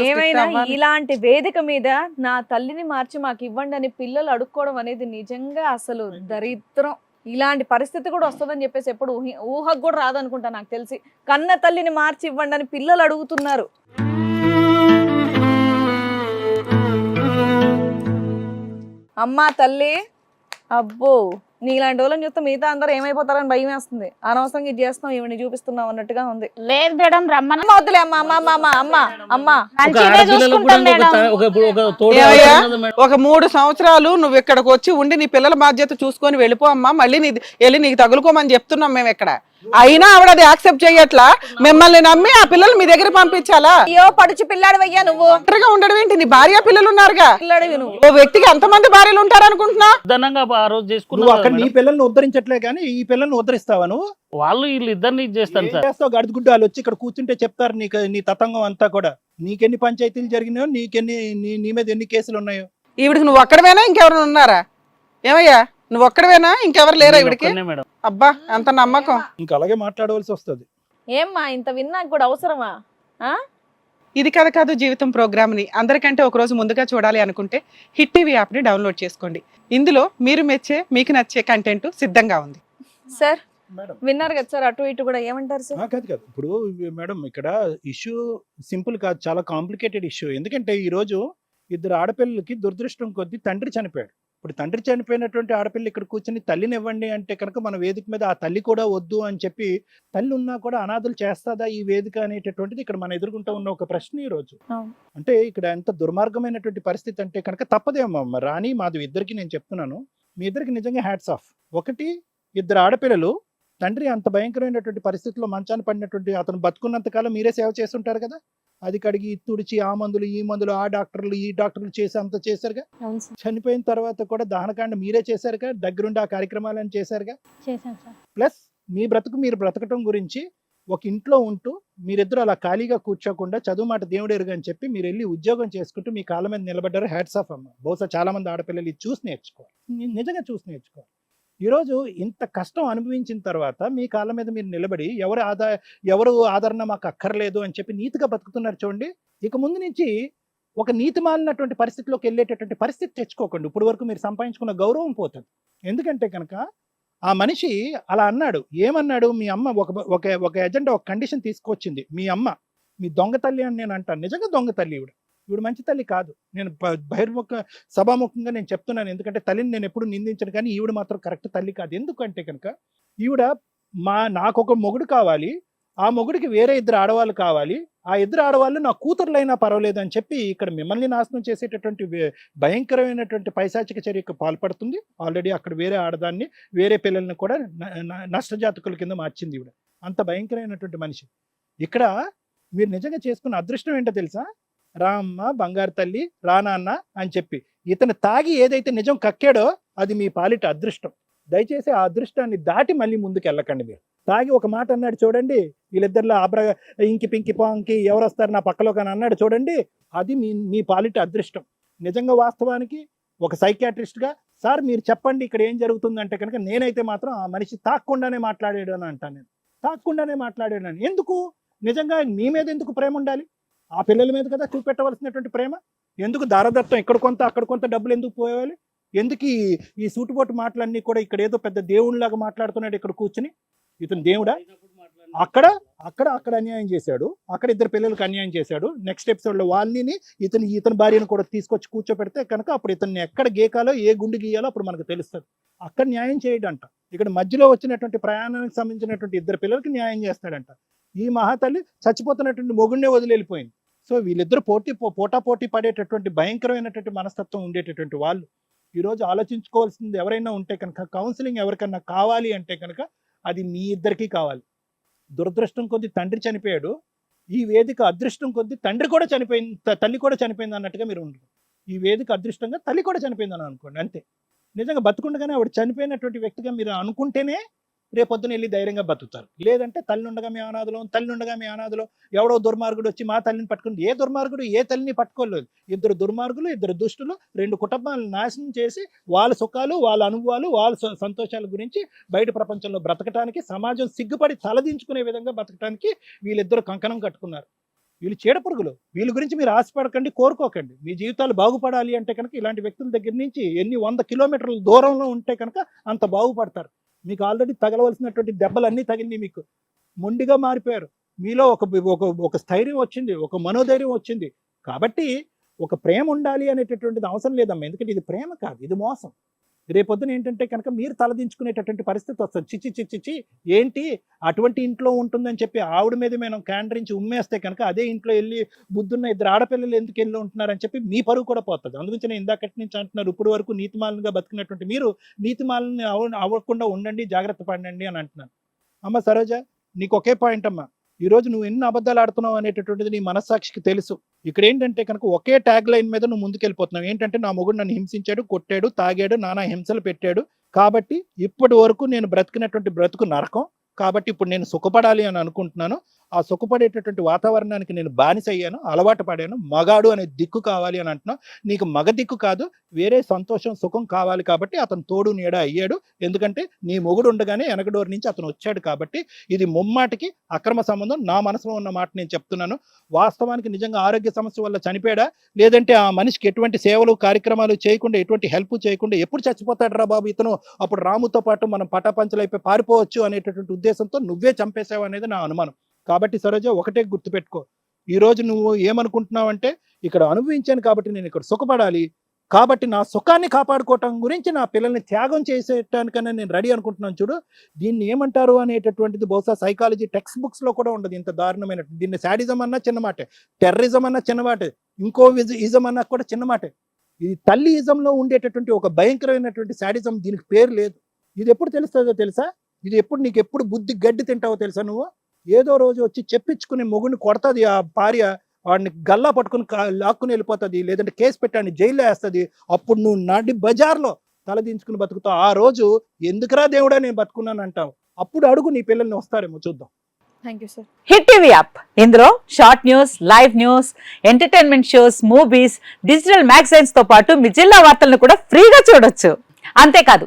ఏమైనా ఇలాంటి వేదిక మీద నా తల్లిని మార్చి మాకు ఇవ్వండి అని పిల్లలు అడుక్కోవడం అనేది నిజంగా అసలు దరిద్రం. ఇలాంటి పరిస్థితి కూడా వస్తుందని చెప్పేసి ఎప్పుడు ఊహి ఊహకు కూడా రాదనుకుంటా నాకు తెలిసి. కన్న తల్లిని మార్చి ఇవ్వండి అని పిల్లలు అడుగుతున్నారు. అమ్మా తల్లి అబ్బో. నీలాంటి వాళ్ళని చూస్తే మిగతా అందరూ ఏమైపోతారని భయం వేస్తుంది. అనవసరంగా ఇది చేస్తాం ఈవిని చూపిస్తున్నాం అన్నట్టుగా ఉంది. లేదు మేడం రమ్మని. అమ్మ అమ్మ అమ్మ చూసుకుంటాం మేడం. ఒక మూడు సంవత్సరాలు నువ్వు ఇక్కడికి వచ్చి ఉండి నీ పిల్లల బాధ్యత చూసుకొని వెళ్ళిపో అమ్మా. మళ్ళీ నీ వెళ్ళి నీకు తగులుకోమని చెప్తున్నాం మేము ఇక్కడ. అయినా ఆవిడ అది యాక్సెప్ట్ చేయట్లా? మిమ్మల్ని నమ్మి ఆ పిల్లలు మీ దగ్గర పంపించాలా? అయ్యో పడుచు పిల్లాడు అయ్యా నువ్వు. ఒంటరిగా ఉండడం ఏంటి? నీ భార్య పిల్లలు ఉన్నారుగా పిల్లాడివి నువ్వు. ఓ వ్యక్తికి ఎంతమంది భార్యలు ఆ రోజు నువ్వు అక్కడ కదా నీ. పిల్లల్ని ఉద్ధరించట్లే కానీ ఈ పిల్లల్ని ఉద్ధరిస్తావా నువ్వు? వాళ్ళు వీళ్ళు ఇద్దరిని చేస్తాను ఏం సార్. చేస్తావు? గడుచుకుంటూ వాళ్ళు వచ్చి ఇక్కడ కూర్చుంటే చెప్తారు నీకు నీ తతంగం అంతా కూడా. నీకెన్ని పంచాయతీలు జరిగినాయో నీకెన్ని నీ నీ మీద ఎన్ని కేసులు ఉన్నాయో. ఈవిడికి నువ్వు ఒక్కడవేనా ఇంకెవరైనా ఉన్నారా? ఏమయ్యా? నువ్వు ఒక్కడవేనా ఇంకెవరు లేరా ఒక్కనే మేడం. అబ్బా అంత నమ్మకం. ఇంకా అలాగే మాట్లాడవలసి వస్తుంది. ఏమ్మా ఇంత విన్నా కూడా అవసరమా? ఆ? ఇది కథ కాదు జీవితం ప్రోగ్రామ్ని అందరికంటే ఒక రోజు ముందుగా చూడాలి అనుకుంటే హిట్ టీవీ యాప్ని డౌన్లోడ్ చేసుకోండి. ఇందులో మీరు మెచ్చే మీకు నచ్చే కంటెంట్ సిద్ధంగా ఉంది. Sir madam. విన్నారు కదా సార్ అటు ఇటు కూడా ఏమంటారు సార్? ఆ, కాదు కాదు. ఇప్పుడు ఇవి మేడం ఇక్కడ ఇష్యూ సింపుల్ కాదు చాలా కాంప్లికేటెడ్ ఇష్యూ. ఎందుకంటే ఈ రోజు ఇద్దరు ఆడపిల్లలకి దురదృష్టం కొద్దీ తండ్రి చనిపోయాడు. ఇప్పుడు తండ్రి చనిపోయినటువంటి ఆడపిల్ల ఇక్కడ కూర్చొని తల్లిని ఇవ్వండి అంటే కనుక మన వేదిక మీద ఆ తల్లి కూడా వద్దు అని చెప్పి తల్లి ఉన్నా కూడా అనాథలు చేస్తాదా ఈ వేదిక అనేటటువంటిది ఇక్కడ మన ఎదుర్కొంటూ ఉన్న ఒక ప్రశ్న ఈ రోజు. అంటే ఇక్కడ ఎంత దుర్మార్గమైనటువంటి పరిస్థితి అంటే కనుక తప్పదేమో. రాణి మాధవి ఇద్దరికి నేను చెప్తున్నాను మీ ఇద్దరికి నిజంగా హ్యాట్స్ ఆఫ్ ఒకటి ఇద్దరు ఆడపిల్లలు తండ్రి అంత భయంకరమైనటువంటి పరిస్థితిలో మంచాన పడినటువంటి అతను బతుకున్నంత కాలం మీరే సేవ చేస్తుంటారు కదా అది కడిగి తుడిచి ఆ మందులు ఈ మందులు ఆ డాక్టర్లు ఈ డాక్టర్లు చేసి అంత చేశారుగా? చనిపోయిన తర్వాత కూడా దహనకాండ మీరే చేశారుగా? దగ్గరుండి ఆ కార్యక్రమాలను చేశారుగా? ప్లస్ మీ బ్రతుకు మీరు బ్రతకటం గురించి ఒక ఇంట్లో ఉంటూ మీరిద్దరు అలా ఖాళీగా కూర్చోకుండా చదువు మాట దేవుడు ఎరుగు అని చెప్పి మీరు వెళ్ళి ఉద్యోగం చేసుకుంటూ మీ కాళ్ళ మీద నిలబడ్డారు. హ్యాట్స్ ఆఫ్ అమ్మ. బహుశా చాలా మంది ఆడపిల్లలు ఇది చూసి నేర్చుకోవాలి. నిజంగా చూసి నేర్చుకోవాలి. ఈరోజు ఇంత కష్టం అనుభవించిన తర్వాత మీ కాళ్ళ మీద మీరు నిలబడి ఎవరు ఆదా ఎవరు ఆదరణ మాకు అక్కర్లేదు అని చెప్పి నీతిగా బతుకుతున్నారు చూడండి. ఇక ముందు నుంచి ఒక నీతి మాలినటువంటి పరిస్థితిలోకి వెళ్ళేటటువంటి పరిస్థితి తెచ్చుకోకండి. ఇప్పుడు వరకు మీరు సంపాదించుకున్న గౌరవం పోతుంది. ఎందుకంటే కనుక ఆ మనిషి అలా అన్నాడు. ఏమన్నాడు? మీ అమ్మ ఒక ఒక ఒక ఎజెండా ఒక కండిషన్ తీసుకొచ్చింది. మీ అమ్మ మీ దొంగ తల్లి అని నేను అంటాను. నిజంగా దొంగ తల్లి ఈవిడ మంచి తల్లి కాదు. నేను బహిర్ముఖ సభాముఖంగా నేను చెప్తున్నాను. ఎందుకంటే తల్లిని నేను ఎప్పుడు నిందించను కానీ ఈవిడ మాత్రం కరెక్ట్ తల్లి కాదు. ఎందుకంటే కనుక ఈవిడ మా నాకు ఒక మొగుడు కావాలి. ఆ మొగుడికి వేరే ఇద్దరు ఆడవాళ్ళు కావాలి. ఆ ఇద్దరు ఆడవాళ్ళు నా కూతురులైనా పర్వాలేదు అని చెప్పి ఇక్కడ మిమ్మల్ని నాశనం చేసేటటువంటి భయంకరమైనటువంటి పైశాచిక చర్యకు పాల్పడుతుంది. ఆల్రెడీ అక్కడ వేరే ఆడదాన్ని వేరే పిల్లల్ని కూడా న- నష్టజాతకుల కింద మార్చింది ఈవిడ. అంత భయంకరమైనటువంటి మనిషి. ఇక్కడ మీరు నిజంగా చేసుకున్న అదృష్టం ఏంటో తెలుసా? రామ్మ బంగారు తల్లి రానాన్న అని చెప్పి. ఇతను తాగి ఏదైతే నిజం కక్కాడో అది మీ పాలిట అదృష్టం. దయచేసి ఆ అదృష్టాన్ని దాటి మళ్ళీ ముందుకు వెళ్ళకండి మీరు. తాగి ఒక మాట అన్నాడు చూడండి వీళ్ళిద్దరిలో ఆబ్ర ఇంకి పింకి పాంకి ఎవరు వస్తారు నా పక్కలో కానీ అన్నాడు చూడండి అది మీ మీ పాలిట అదృష్టం. నిజంగా వాస్తవానికి ఒక సైకాట్రిస్ట్గా సార్ మీరు చెప్పండి ఇక్కడ ఏం జరుగుతుందంటే కనుక నేనైతే మాత్రం ఆ మనిషి తాక్కుండానే మాట్లాడాడు అని అంటాను నేను. తాక్కుండానే మాట్లాడాడు అని. ఎందుకు? నిజంగా మీ మీద ఎందుకు ప్రేమ ఉండాలి? ఆ పిల్లల మీద కదా చూపెట్టవలసినటువంటి ప్రేమ? ఎందుకు దారదత్వం ఇక్కడ కొంత అక్కడ కొంత డబ్బులు ఎందుకు పోవాలి ఎందుకు ఈ ఈ సూటుపోటు మాటలన్నీ కూడా ఇక్కడ ఏదో పెద్ద దేవునిలాగా మాట్లాడుతున్నాడు ఇక్కడ కూర్చుని? ఇతను దేవుడా? అక్కడ అక్కడ అక్కడ అన్యాయం చేశాడు. అక్కడ ఇద్దరు పిల్లలకు అన్యాయం చేశాడు. నెక్స్ట్ ఎపిసోడ్లో వాళ్ళని ఇతని ఇతని భార్యను కూడా తీసుకొచ్చి కూర్చోపెడితే కనుక అప్పుడు ఇతన్ని ఎక్కడ గీకాలో ఏ గుండు గీయాలో అప్పుడు మనకు తెలుస్తుంది. అక్కడ న్యాయం చేయడంట. ఇక్కడ మధ్యలో వచ్చినటువంటి ప్రయాణానికి సంబంధించినటువంటి ఇద్దరు పిల్లలకి న్యాయం చేస్తాడంట. ఈ మహాతల్లి చచ్చిపోతున్నటువంటి మొగుడినే వదిలి వెళ్ళిపోయింది సో వీళ్ళిద్దరు పోటీ పో- పోటా పోటీ పడేటటువంటి భయంకరమైనటువంటి మనస్తత్వం ఉండేటటువంటి వాళ్ళు. ఈరోజు ఆలోచించుకోవాల్సింది ఎవరైనా ఉంటే కనుక కౌన్సిలింగ్ ఎవరికన్నా కావాలి అంటే కనుక అది మీ ఇద్దరికీ కావాలి. దురదృష్టం కొద్ది తండ్రి చనిపోయాడు. ఈ వేదిక అదృష్టం కొద్ది తండ్రి కూడా చనిపోయింది తల్లి కూడా చనిపోయింది అన్నట్టుగా మీరు ఉండరు. ఈ వేదిక అదృష్టంగా తల్లి కూడా చనిపోయిందని అనుకోండి అంతే. నిజంగా బతుకుండగానే ఆవిడ చనిపోయినటువంటి వ్యక్తిగా మీరు అనుకుంటేనే రేపొద్దున వెళ్ళి ధైర్యంగా బతుకుతారు. లేదంటే తల్లినుండగా మీ అనాథలో తల్లినుండగా మీ అనాథలో ఎవడో దుర్మార్గుడు వచ్చి మా తల్లిని పట్టుకుని ఏ దుర్మార్గుడు ఏ తల్లిని పట్టుకోలేదు. ఇద్దరు దుర్మార్గులు ఇద్దరు దుష్టులు రెండు కుటుంబాలను నాశనం చేసి వాళ్ళ సుఖాలు వాళ్ళ అనుభవాలు వాళ్ళ స- సంతోషాల గురించి బయట ప్రపంచంలో బ్రతకటానికి సమాజం సిగ్గుపడి తలదించుకునే విధంగా బ్రతకటానికి వీళ్ళిద్దరు కంకణం కట్టుకున్నారు. వీళ్ళు చీడపురుగులు వీళ్ళ గురించి మీరు ఆశపడకండి కోరుకోకండి. మీ జీవితాలు బాగుపడాలి అంటే కనుక ఇలాంటి వ్యక్తుల దగ్గర నుంచి ఎన్ని వంద కిలోమీటర్ల దూరంలో ఉంటే కనుక అంత బాగుపడతారు. మీకు ఆల్రెడీ తగలవలసినటువంటి దెబ్బలన్నీ తగిలినాయి మీకు. మొండిగా మారిపోయారు. మీలో ఒక ఒక ఒక స్థైర్యం వచ్చింది ఒక మనోధైర్యం వచ్చింది. కాబట్టి ఒక ప్రేమ ఉండాలి అనేటటువంటిది అవసరం లేదమ్మా. ఎందుకంటే ఇది ప్రేమ కాదు ఇది మోసం. రేపొద్దున ఏంటంటే కనుక మీరు తలదించుకునేటటువంటి పరిస్థితి వస్తుంది. చిచ్చి చిచ్చి చిచ్చి ఏంటి? అటువంటి ఇంట్లో ఉంటుందని చెప్పి ఆవిడ మీద మేము క్యాండరించి ఉమ్మేస్తే కనుక అదే ఇంట్లో వెళ్ళి బుద్ధున్న ఇద్దరు ఆడపిల్లలు ఎందుకు వెళ్ళి ఉంటున్నారని చెప్పి మీ పరువు కూడా పోతుంది. అందుగురించి నేను ఇందాకటి నుంచి అంటున్నారు ఇప్పుడు వరకు నీతిమాలనుగా బతికినటువంటి మీరు నీతిమాలని అవ అవ్వకుండా ఉండండి జాగ్రత్త పడండి అని అంటున్నాను అమ్మ సరోజ నీకు ఒకే పాయింట్ అమ్మా. ఈ రోజు నువ్వు ఎన్ని అబద్ధాలు ఆడుతున్నావు అనేటటువంటిది నీ మనస్సాక్షికి తెలుసు. ఇక్కడ ఏంటంటే కనుక ఒకే ట్యాగ్ లైన్ మీద నువ్వు ముందుకెళ్ళిపోతున్నావు. ఏంటంటే నా మొగుడు నన్ను హింసించాడు కొట్టాడు తాగాడు నానా హింసలు పెట్టాడు. కాబట్టి ఇప్పటి వరకు నేను బ్రతికినటువంటి బ్రతుకు నరకం. కాబట్టి ఇప్పుడు నేను సుఖపడాలి అని అనుకుంటున్నాను. ఆ సుఖపడేటటువంటి వాతావరణానికి నేను బానిస అయ్యాను అలవాటు పడాను మగాడు అనే దిక్కు కావాలి అని అంటున్నావు నీకు మగ దిక్కు కాదు వేరే సంతోషం సుఖం కావాలి కాబట్టి అతను తోడు నీడ అయ్యాడు. ఎందుకంటే నీ మొగుడు ఉండగానే వెనకడోరు నుంచి అతను వచ్చాడు కాబట్టి ఇది ముమ్మాటికి అక్రమ సంబంధం. నా మనసులో ఉన్న మాట నేను చెప్తున్నాను. వాస్తవానికి నిజంగా ఆరోగ్య సమస్య వల్ల చనిపోయాడా? లేదంటే ఆ మనిషికి ఎటువంటి సేవలు కార్యక్రమాలు చేయకుండా ఎటువంటి హెల్ప్ చేయకుండా ఎప్పుడు చచ్చిపోతాడు రా బాబు ఇతను? అప్పుడు రాముతో పాటు మనం పటాపంచలైపోయి పారిపోవచ్చు అనేటటువంటి ఉద్దేశంతో నువ్వే చంపేశావు అనేది నా అనుమానం. కాబట్టి సరోజ ఒకటే గుర్తుపెట్టుకో. ఈ రోజు నువ్వు ఏమనుకుంటున్నావంటే ఇక్కడ అనుభవించాను కాబట్టి నేను ఇక్కడ సుఖపడాలి. కాబట్టి నా సుఖాన్ని కాపాడుకోవటం గురించి నా పిల్లల్ని త్యాగం చేసేటానికన్నా నేను రెడీ అనుకుంటున్నాను చూడు. దీన్ని ఏమంటారు అనేటటువంటిది బహుశా సైకాలజీ టెక్స్ట్ బుక్స్లో కూడా ఉండదు. ఇంత దారుణమైన దీన్ని శాడిజం అన్నా చిన్నమాటే టెర్రరిజం అన్నా చిన్నమాటే ఇంకో విజ- ఇజం అన్నా కూడా చిన్నమాటే ఇది తల్లి ఇజంలో ఉండేటటువంటి ఒక భయంకరమైనటువంటి శాడిజం దీనికి పేరు లేదు. ఇది ఎప్పుడు తెలుస్తుందో తెలుసా? ఇది ఎప్పుడు నీకు ఎప్పుడు బుద్ధి గడ్డి తింటావో తెలుసా నువ్వు? ఏదో రోజు వచ్చి చెప్పించుకుని మొగుడిని కొడతాది ఆ భార్య వాడిని గల్లా పట్టుకుని లాక్కుని వెళ్ళిపోతుంది లేదంటే కేసు పెట్టాన్ని జైల్లో వేస్తుంది. అప్పుడు నువ్వు నడి బజార్లో తలదించుకుని బతుకుతావు. ఆ రోజు ఎందుకురా దేవుడా నేను బతుకున్నాను అంటావు? అప్పుడు అడుగు నీ పిల్లల్ని వస్తారేమో చూద్దాం. Thank you sir hit TV app. ఇందులో short news live news entertainment shows movies digital మ్యాగజైన్స్తో పాటు మీ జిల్లా వార్తలను కూడా ఫ్రీగా చూడొచ్చు. అంతేకాదు